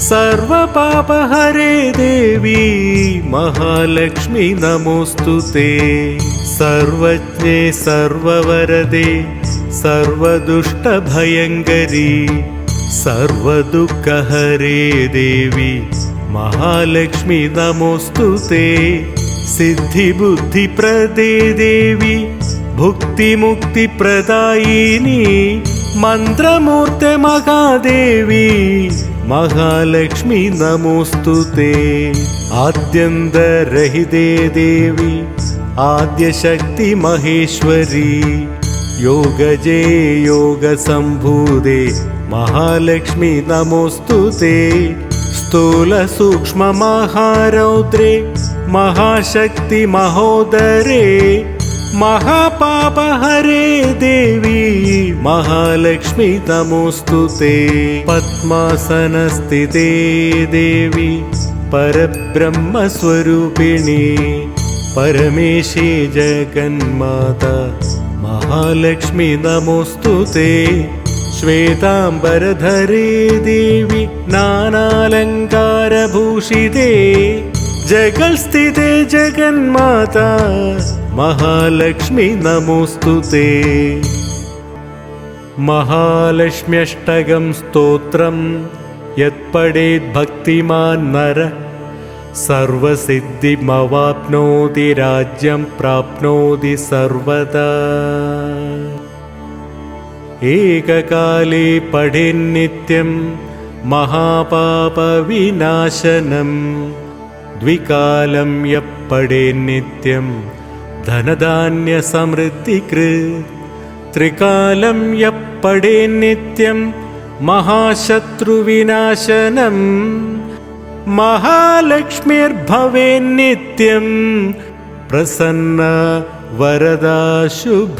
സർവപാപഹരേ ദേവി മഹാലക്ഷ്മി നമോസ്തു തേ. സർവജ്ഞേ സർവവരദേ സർവദുഷ്ടഭയങ്കരീ സർവദുഃഖഹരേ ദേവി മഹാലക്ഷ്മി നമോസ്തു തേ. സിദ്ധിബുദ്ധിപ്രദേ ദേവി ഭുക്തിമുക്തിപ്രദായിനി മന്ത്രമൂർത്തെ മഹാദേവി महालक्ष्मी नमोऽस्तु ते आद्यन्तरहिते देवी आद्यशक्ति महेश्वरी योगजे योगसम्भूते महालक्ष्मी नमोऽस्तु ते स्थूलसूक्ष्ममहारौद्रे महाशक्ति महोदरे महापापहरे देवी महालक्ष्मी नमोऽस्तु ते। पद्मासनस्थिते देवी परब्रह्मस्वरूपिणी। परमेशी जगन्माता महालक्ष्मी नमोऽस्तु ते। श्वेताम्बरधरे देवी नानालङ्कारभूषिते। जगल्स्थिते जगन्माता महालक्ष्मी नमोऽस्तु ते। महालक्ष्म्यष्टकं स्तोत्रं यत्पठेद्भक्तिमान् नर। सर्वसिद्धिमवाप्नोति राज्यं प्राप्नोति सर्वदा। एककाले पठेन्नित्यं महापापविनाशनं। द्विकालं यः पठेन्नित्यं धनधान्यसमृद्धिकृत् त्रिकालं यः पठेन्नित्यं महाशत्रुविनाशनम् महालक्ष्मीर्भवेन्नित्यं प्रसन्न वरदा शुभ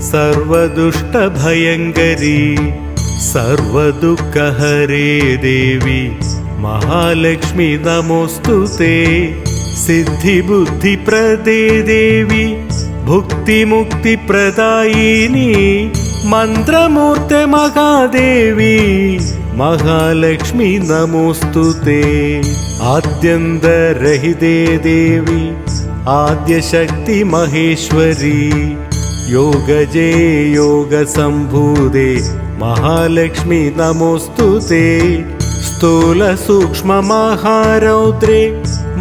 സർവദുഷ്ടഭയങ്കരി സർവദുഃഖഹരേ ദേവി മഹാലക്ഷ്മി നമോസ്തു തേ. സിദ്ധിബുദ്ധിപ്രദേ ദേവി ഭുക്തിമുക്തിപ്രദായിനി മന്ത്രമൂർത്തെ മഹാദേവി മഹാലക്ഷ്മി നമോസ്തു തേ. ആദ്യന്തരഹിതേ ദേവി ആദ്യശക്തി മഹേശ്വരി योगजे योगसम्भूते महालक्ष्मी नमोऽस्तु ते। स्थूलसूक्ष्ममहारौद्रे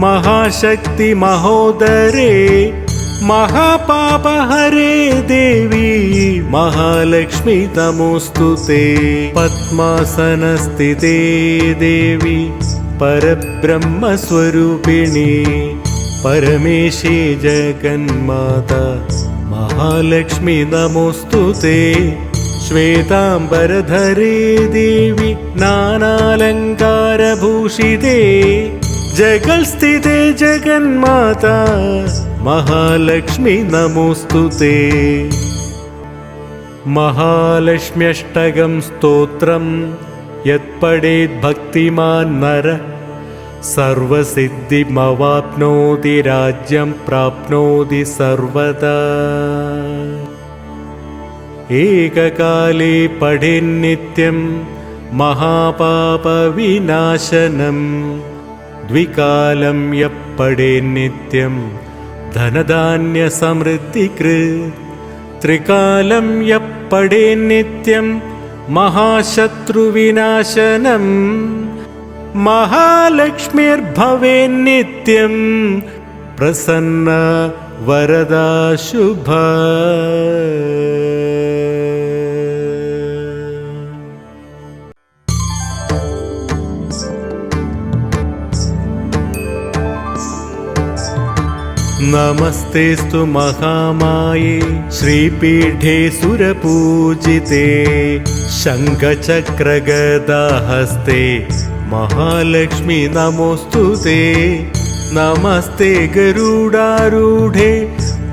महाशक्ति महोदरे महापापहरे देवी महालक्ष्मी नमोऽस्तु ते। पद्मासनस्थिते देवी परब्रह्मस्वरूपिणी परमेशी जगन्माता महालक्ष्मी नमोऽस्तु ते श्वेताम्बरधरे देवी नानालङ्कारभूषिते जगल्स्थिते जगन्माता महालक्ष्मी नमोऽस्तु ते महालक्ष्म्यष्टकं स्तोत्रं यत्पठेद्भक्तिमान् नर സർവസിദ്ധിമവാപ്നോതി രാജ്യം പ്രാപ്നോതി സർവദാ. ഏകകാലേ പഠിന്നിത്യം മഹാപാപവിനാശനം. ദ്വികാലം യപ്പടേന്നിത്യം ധനധാന്യസമൃദ്ധികൃ. ത്രികാലം യപ്പടേന്നിത്യം മഹാശത്രുവിനാശനം. महालक्ष्मीर्भवेन्नित्यं प्रसन्न वरदा शुभ नमस्तेस्तु महामाये श्रीपीठे सुरपूजिते शङ्खचक्रगदाहस्ते महालक्ष्मी नमोऽस्तु ते नमस्ते गरुडारूढे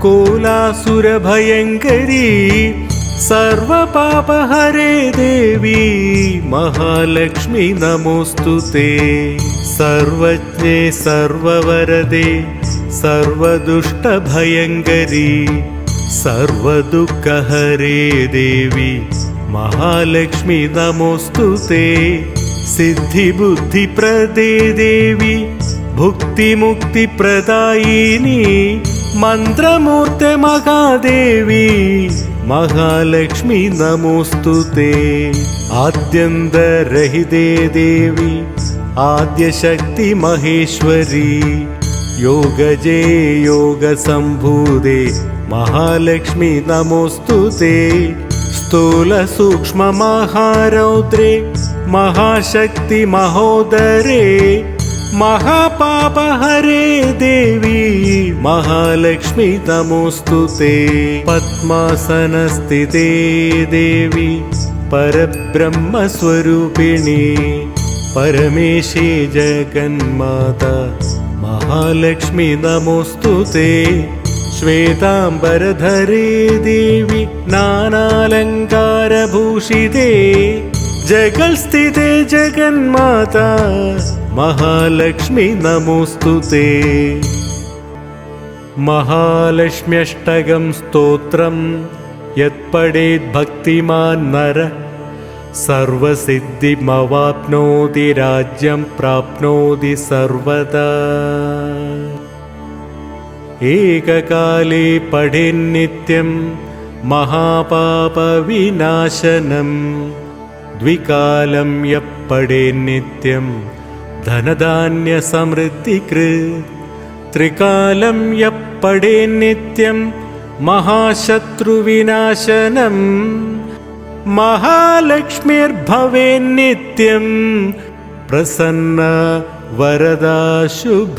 कोलासुरभयङ्करी सर्वपापहरे देवी महालक्ष्मी नमोऽस्तु ते सर्वज्ञे सर्ववरदे सर्वदुष्टभयङ्करी सर्वदुःखहरे देवी महालक्ष्मी नमोऽस्तु ते സിദ്ധിബുദ്ധിപ്രദേ ദേവി ഭുക്തിമുക്തിപ്രദായിനി മന്ത്രമൂർത്തെ മഹാദേവി മഹാലക്ഷ്മി നമോസ്തു തേ. ആദ്യന്തരഹിതേ ദേവി ആദ്യശക്തി മഹേശ്വരി യോഗജേ യോഗസംഭൂതേ മഹാലക്ഷ്മി നമോസ്തു തേ. സ്ഥൂലസൂക്ഷ്മമഹാരൗദ്രേ മഹാശക്തി മഹോദരേ മഹാപാപഹരേ ദേവി മഹാലക്ഷ്മി തമോസ്തുതേ പത്മാസനസ്ഥിതേ ദേവി പരബ്രഹ്മസ്വരൂപിണി പരമേശേ ജഗന്മാത മഹാലക്ഷ്മി നമോസ്തുതേ श्वेताम्बरधरे देवि नानालङ्कारभूषिते जगल्स्थिते जगन्माता महालक्ष्मी नमोऽस्तु ते महालक्ष्म्यष्टकं स्तोत्रं यत्पठेद्भक्तिमान् नर सर्वसिद्धिमवाप्नोति राज्यं प्राप्नोति सर्वदा एककाले पठेन्नित्यं महापापविनाशनं। द्विकालं यः पठेन्नित्यं धनधान्यसमृद्धिकृत्। त्रिकालं यः पठेन्नित्यं महाशत्रुविनाशनम् महालक्ष्मीर्भवेन्नित्यं प्रसन्न वरदा शुभ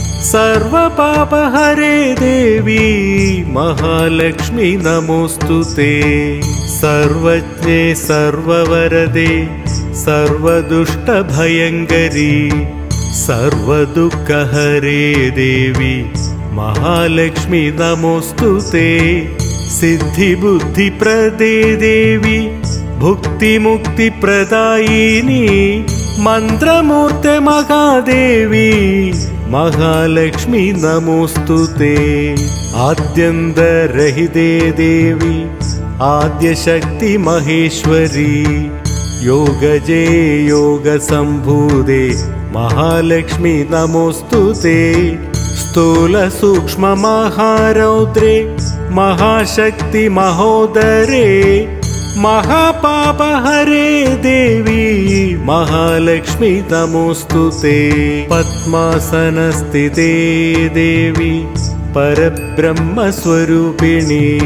സർവപാപഹരേ ദേവി മഹാലക്ഷ്മി നമോസ്തു തേ. സർവജ്ഞേ സർവവരദേ സർവദുഷ്ടഭയങ്കരി സർവദുഃഖഹരേ ദേവി മഹാലക്ഷ്മി നമോസ്തു തേ. സിദ്ധിബുദ്ധിപ്രദേ ദേവി ഭുക്തിമുക്തിപ്രദായിനി മന്ത്രമൂർത്തെ മഹാദേവി മഹാലക്ഷ്മി നമോസ്തു തേ. ആദ്യന്തരഹിതേ ദേവി ആദ്യശക്തി മഹേശ്വരി. യോഗജേ യോഗസംഭൂതേ മഹാലക്ഷ്മി നമോസ്തു തേ. സ്ഥൂലസൂക്ഷ്മമഹാരൗദ്രേ മഹാശക്തി മഹോദരേ. മഹാപാപ ഹരേ ദേവി മഹാലക്ഷ്മി തമോസ്തു തേ. പത്മാസനസ്ഥിതേ ദേവി പരബ്രഹ്മസ്വരൂപിണി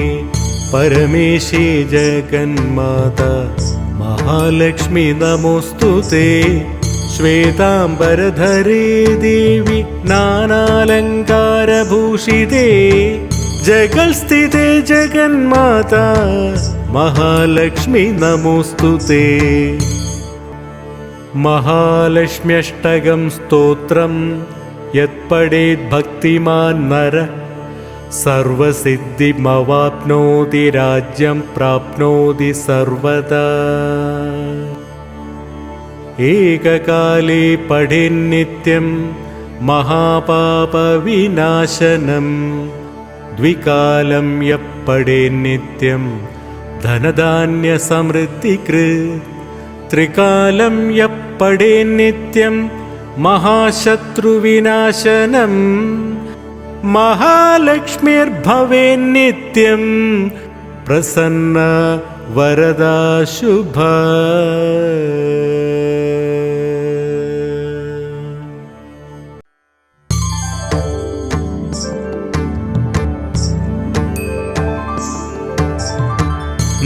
പരമേശേ ജഗന്മാത മഹാലക്ഷ്മി നമോസ്തു തേ. ശ്വേതാംബരധരേ ദേവി നാനാലങ്കാരഭൂഷിതേ. ജഗൽസ്ഥിതേ ജഗന്മാതാ महालक्ष्मी नमोऽस्तु ते। महालक्ष्म्यष्टकं स्तोत्रं यत्पठेद्भक्तिमान् नर सर्वसिद्धिमवाप्नोति राज्यं प्राप्नोति सर्वदा। एककाले पठेन्नित्यं महापापविनाशनं द्विकालं यः पठेन्नित्यं धनधान्यसमृद्धिकृत् त्रिकालं यः पठेन्नित्यं महाशत्रुविनाशनम् महालक्ष्मीर्भवेन्नित्यं प्रसन्न वरदा शुभ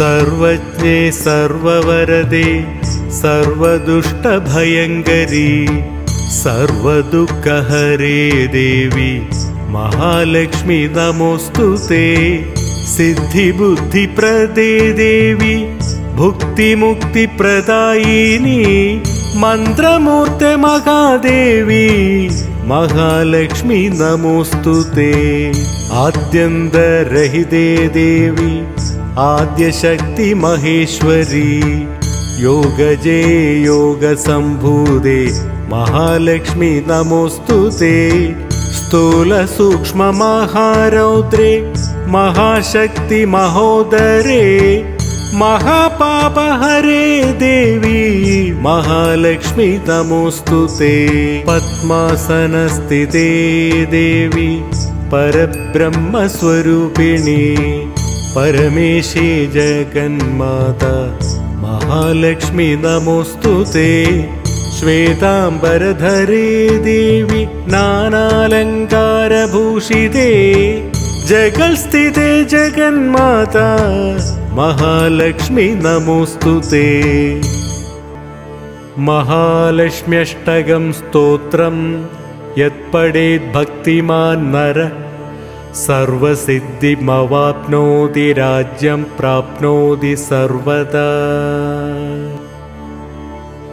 സർവജ്ഞേ സർവവരദേ സർവദുഷ്ടഭയങ്കരി സർവദുഃഖഹരേ ദേവി മഹാലക്ഷ്മി നമോസ്തു തേ. സിദ്ധിബുദ്ധിപ്രദേ ദേവി ഭുക്തിമുക്തിപ്രദായിനി മന്ത്രമൂർത്തെ മഹാദേവി മഹാലക്ഷ്മി നമോസ്തു തേ. ആദ്യന്തരഹിതേ ദേവി ആദ്യശക്തി മഹേശ്വരി യോഗജേ യോഗസംഭൂതേ മഹാലക്ഷ്മി നമോസ്തുതേ സ്ഥൂല സൂക്ഷ്മ മഹാരൗദ്രേ മഹാശക്തി മഹോദരേ മഹാപാപഹരേ ദേവി മഹാലക്ഷ്മി നമോസ്തുതേ പത്മാസനസ്ഥിതേ ദേവി പരബ്രഹ്മസ്വരൂപിണി. परमेशे जगन्माता महालक्ष्मी नमोऽस्तु ते श्वेताम्बरधरे देवि नानालङ्कारभूषिते जगल्स्थिते जगन्माता महालक्ष्मी नमोऽस्तु ते महालक्ष्म्यष्टकं स्तोत्रं यत्पठेद्भक्तिमान् नर सर्वसिद्धिमवाप्नोति राज्यं प्राप्नोति सर्वदा।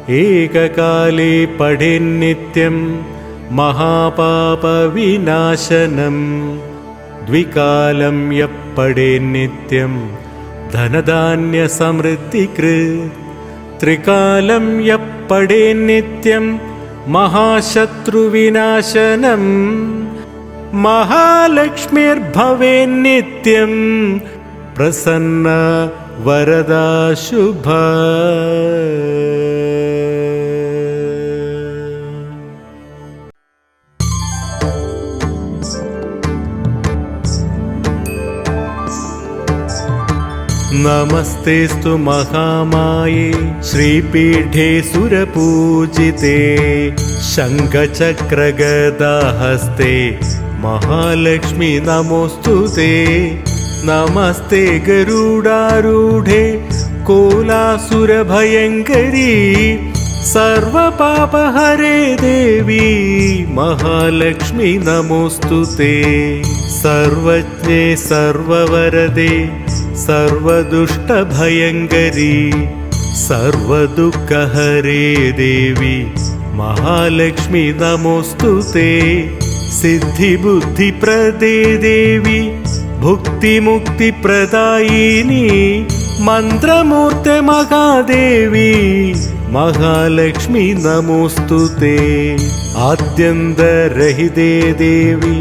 एककाले पठेन्नित्यं महापापविनाशनं द्विकालं यः पठेन्नित्यं धनधान्यसमृद्धिकृत् त्रिकालं यः पठेन्नित्यं महाशत्रुविनाशनम् महालक्ष्मीर्भवेन्नित्यं प्रसन्न वरदा शुभ नमस्तेऽस्तु महामाये श्रीपीठे सुरपूजिते शङ्खचक्रगदाहस्ते महालक्ष्मी नमोऽस्तु ते नमस्ते गरुडारूढे कोलासुरभयङ्करी सर्वपापहरे देवी महालक्ष्मी नमोऽस्तु ते सर्वज्ञे सर्ववरदे सर्वदुष्टभयङ्करी सर्वदुःखहरे देवी महालक्ष्मी नमोऽस्तु ते സിദ്ധിബുദ്ധിപ്രദേ ദേവി ഭുക്തിമുക്തിപ്രദായിനി മന്ത്രമൂർത്തെ മഹാദേവി മഹാലക്ഷ്മി നമോസ്തു തേ. ആദ്യന്തരഹിതേ ദേവി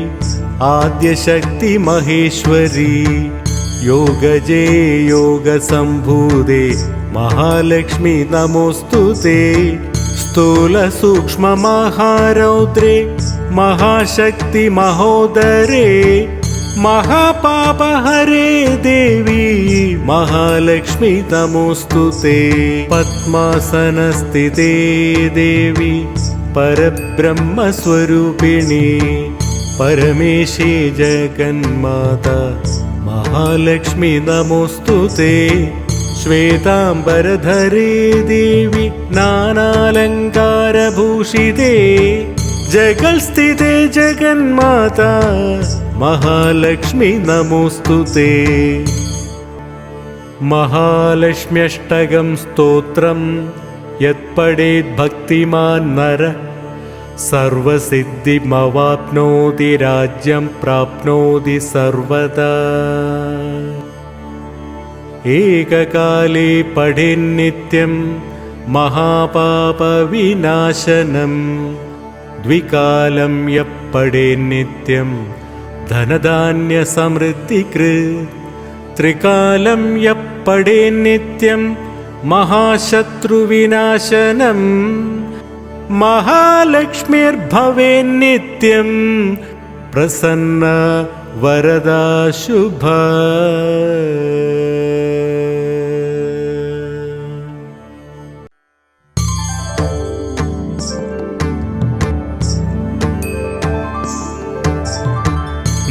ആദ്യശക്തി മഹേശ്വരി യോഗജേ യോഗസംഭൂതേ മഹാലക്ഷ്മി നമോസ്തു തേ. സ്ഥൂലസൂക്ഷ്മമഹാരൗദ്രേ മഹാശക്തി മഹോദരേ മഹാപാപഹരേ ദേവി മഹാലക്ഷ്മി തമോസ്തു തേ പത്മാസനസ്ഥിതേ ദേവി പരബ്രഹ്മസ്വരൂപിണി പരമേശേ ജഗന്മാത മഹാലക്ഷ്മി നമോസ്തു തേ श्वेताम्बरधरे देवि नानालङ्कारभूषिते जगल्स्थिते जगन्माता महालक्ष्मी नमोऽस्तु ते महालक्ष्म्यष्टकं स्तोत्रं यत्पठेद्भक्तिमान् नर सर्वसिद्धिमवाप्नोति राज्यं प्राप्नोति सर्वदा एककाले पठेन्नित्यं महापापविनाशनं। द्विकालं यः पठेन्नित्यं धनधान्यसमृद्धिकृत् त्रिकालं यः पठेन्नित्यं महाशत्रुविनाशनम् महालक्ष्मीर्भवेन्नित्यं प्रसन्न वरदा शुभ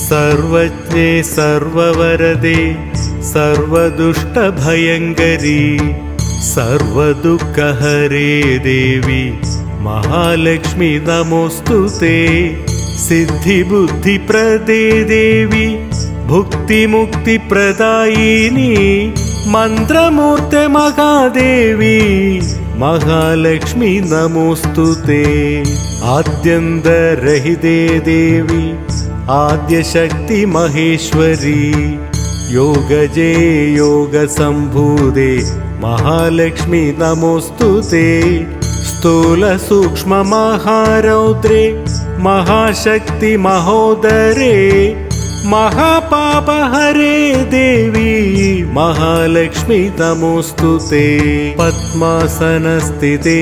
സർവജ്ഞേ സർവവരദേ സർവദുഷ്ടഭയങ്കരി സർവദുഃഖഹരേ ദേവി മഹാലക്ഷ്മി നമോസ്തു സിദ്ധിബുദ്ധിപ്രദേ ദേവി ഭുക്തിമുക്തിപ്രദായിനി മന്ത്രമൂർത്തെ മഹാദേവി മഹാലക്ഷ്മി നമോസ്തു തേ ആദ്യന്തരഹിതേ ദേവി आद्यशक्ति महेश्वरी योगजे योगसम्भूते महालक्ष्मी नमोऽस्तु ते स्थूलसूक्ष्ममहारौद्रे महाशक्ति महोदरे महापापहरे देवी महालक्ष्मी नमोऽस्तु ते पद्मासनस्थिते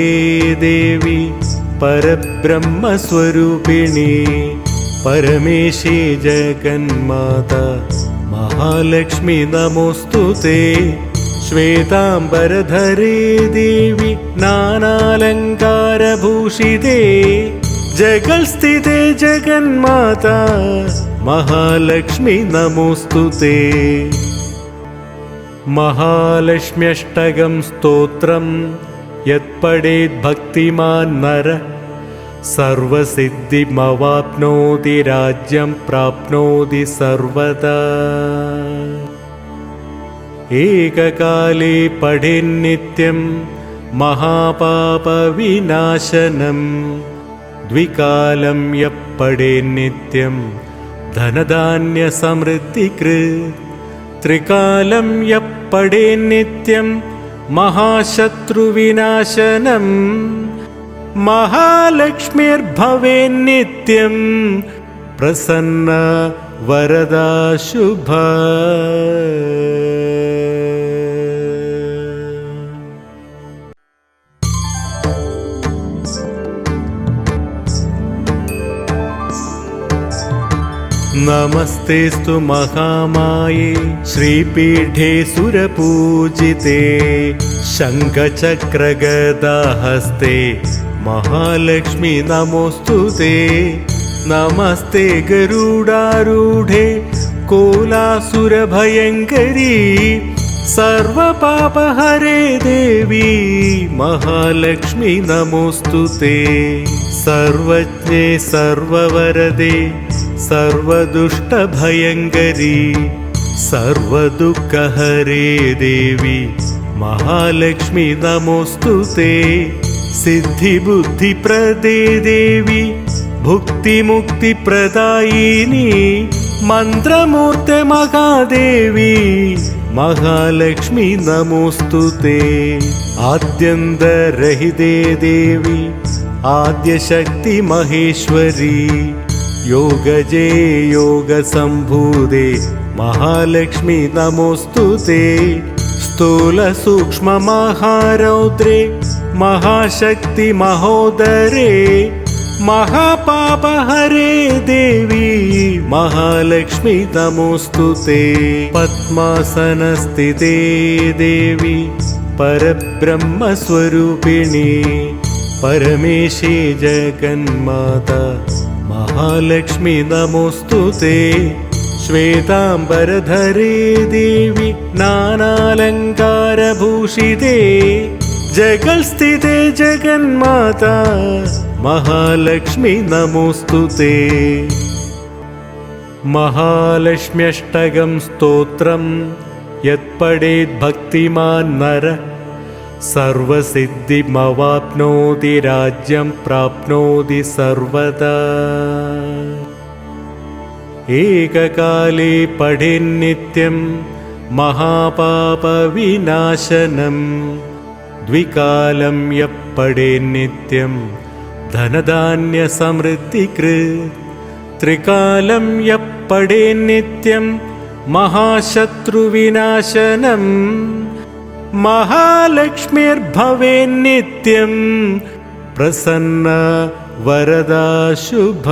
देवी परब्रह्मस्वरूपिणी परमेशी जगन्माता महालक्ष्मी नमोऽस्तु ते श्वेताम्बरधरे देवि नानालङ्कारभूषिते जगल्स्थिते जगन्माता महालक्ष्मी नमोऽस्तु ते महालक्ष्म्यष्टकं स्तोत्रं यत्पठेद्भक्तिमान् नर सर्वसिद्धिमवाप्नोति राज्यं प्राप्नोति सर्वदा। एककाले पठेन्नित्यं महापापविनाशनं द्विकालं यः पठेन्नित्यं धनधान्यसमृद्धिकृत् त्रिकालं यः पठेन्नित्यं महाशत्रुविनाशनम् महालक्ष्मीर्भवेन्नित्यं प्रसन्न वरदा शुभ नमस्तेऽस्तु महामाये श्रीपीठे सुरपूजिते शङ्खचक्रगदाहस्ते महालक्ष्मी नमोऽस्तु ते नमस्ते गरुडारूढे कोलासुरभयङ्करी सर्वपापहरे देवी महालक्ष्मी नमोऽस्तु ते सर्वज्ञे सर्ववरदे सर्वदुष्टभयङ्करी सर्वदुःखहरे देवी महालक्ष्मी नमोऽस्तु ते सिद्धिबुद्धिप्रदे देवी भुक्तिमुक्तिप्रदायिनी मन्त्रमूर्ते महादेवी महालक्ष्मी नमोऽस्तु ते आद्यन्तरहिते देवी आद्यशक्ति महेश्वरी योगजे योगसम्भूते महालक्ष्मी नमोऽस्तु ते स्थूलसूक्ष्ममहारौद्रे महाशक्ति महोदरे महापापहरे देवी महालक्ष्मी नमोऽस्तु ते पद्मासनस्थिते देवी परब्रह्मस्वरूपिणी परमेशे जगन्माता महालक्ष्मी नमोऽस्तु ते श्वेताम्बरधरे देवि नानालङ्कारभूषिते जगल्स्थिते जगन्माता महालक्ष्मी नमोऽस्तु ते महालक्ष्म्यष्टकं स्तोत्रं यत्पठेत् भक्तिमान् नर सर्वसिद्धिमवाप्नोति राज्यं प्राप्नोति सर्वदा एककाले पठेन्नित्यं महापापविनाशनं। द्विकालं यः पठेन्नित्यं धनधान्यसमृद्धिकृत् त्रिकालं यः पठेन्नित्यं महाशत्रुविनाशनम् महालक्ष्मीर्भवेन्नित्यं प्रसन्न वरदा शुभ